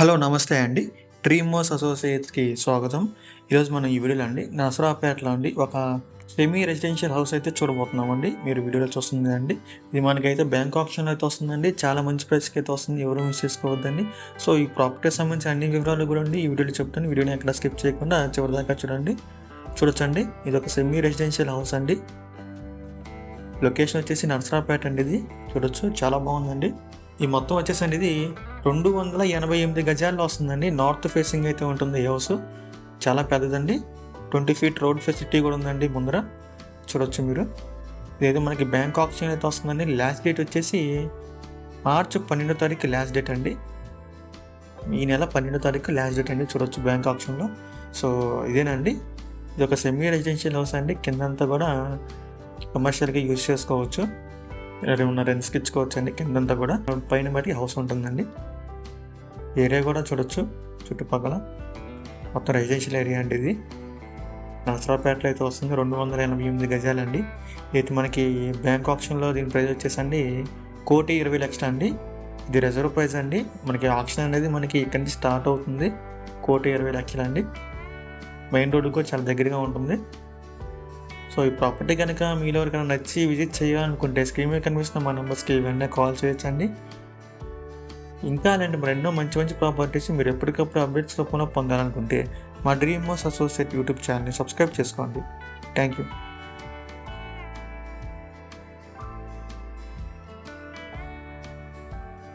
Hello నమస్తే అండి. డ్రీమోస్ అసోసియేట్స్కి స్వాగతం. ఈరోజు మనం ఈ వీడియోలో అండి నసరాపేటలో అండి ఒక సెమీ రెసిడెన్షియల్ హౌస్ అయితే చూడబోతున్నామండి. మీరు వీడియోలో చూస్తుంది అండి. ఇది మనకైతే బ్యాంక్ ఆప్షన్ అయితే వస్తుందండి. చాలా మంచి ప్రైస్కి అయితే వస్తుంది. ఎవరు మిస్ చేసుకోవద్దండి. సో ఈ ప్రాపర్టీకి సంబంధించిన అన్ని వివరాలు కూడా అండి ఈ వీడియోలో చెప్తాను. వీడియోని ఎక్కడ స్కిప్ చేయకుండా చివరిదాకా చూడండి. చూడొచ్చండి. ఇది ఒక సెమీ రెసిడెన్షియల్ హౌస్ అండి. లొకేషన్ వచ్చేసి నర్సరాపేట అండి ఇది. చూడొచ్చు. చాలా బాగుందండి. ఈ మొత్తం వచ్చేసండి ఇది రెండు వందల ఎనభై ఎనిమిది గజాల్లో వస్తుందండి. నార్త్ ఫేసింగ్ అయితే ఉంటుంది ఈ హౌస్ చాలా పెద్దదండి. ట్వంటీ ఫీట్ రోడ్ ఫెసిలిటీ కూడా ఉందండి ముందర. చూడొచ్చు మీరు. ఇదైతే మనకి బ్యాంక్ ఆప్షన్ అయితే వస్తుందండి. లాస్ట్ డేట్ వచ్చేసి మార్చ్ పన్నెండో తారీఖు లాస్ట్ డేట్ అండి. ఈ నెల పన్నెండో తారీఖు లాస్ట్ డేట్ అండి. చూడొచ్చు బ్యాంక్ ఆప్షన్లో సో ఇదేనండి ఇది ఒక సెమీ రెసిడెన్షియల్ హౌస్ అండి. కిందంతా కూడా కమర్షియల్గా యూజ్ చేసుకోవచ్చు. ఉన్న రెంట్స్కి ఇచ్చుకోవచ్చు అండి కిందంతా కూడా. పైన బట్టి హౌస్ ఉంటుందండి. ఏరియా కూడా చూడొచ్చు. చుట్టుపక్కల. మొత్తం రెసిడెన్షియల్ ఏరియా అండి ఇది. నరసరావుపేటలో అయితే వస్తుంది. రెండు వందల ఎనభై ఎనిమిది గజాలండి. ఇది మనకి బ్యాంక్ ఆప్షన్లో దీని ప్రైస్ వచ్చేసండి కోటి ఇరవై లక్షలు అండి. ఇది రిజర్వ్ ప్రైస్ అండి. మనకి ఆప్షన్ అనేది మనకి ఇక్కడి నుంచి స్టార్ట్ అవుతుంది. కోటి ఇరవై లక్షలు అండి మెయిన్ రోడ్డుకు చాలా దగ్గరగా ఉంటుంది. సో ఈ ప్రాపర్టీ కనుక మీలో ఎవరికైనా నచ్చి విజిట్ చేయాలనుకుంటే స్క్రీన్ మీద కనిపిస్తున్న మా నెంబర్స్కి వెంటనే కాల్ చేయొచ్చండి. ఇంకా అలాంటి మరెన్నో మంచి మంచి ప్రాపర్టీస్ మీరు ఎప్పటికప్పుడు అప్డేట్స్ రూపంలో పొందాలనుకుంటే మా డ్రీమ్ మోస్ అసోసియేట్ యూట్యూబ్ ఛానల్ని సబ్స్క్రైబ్ చేసుకోండి. Thank you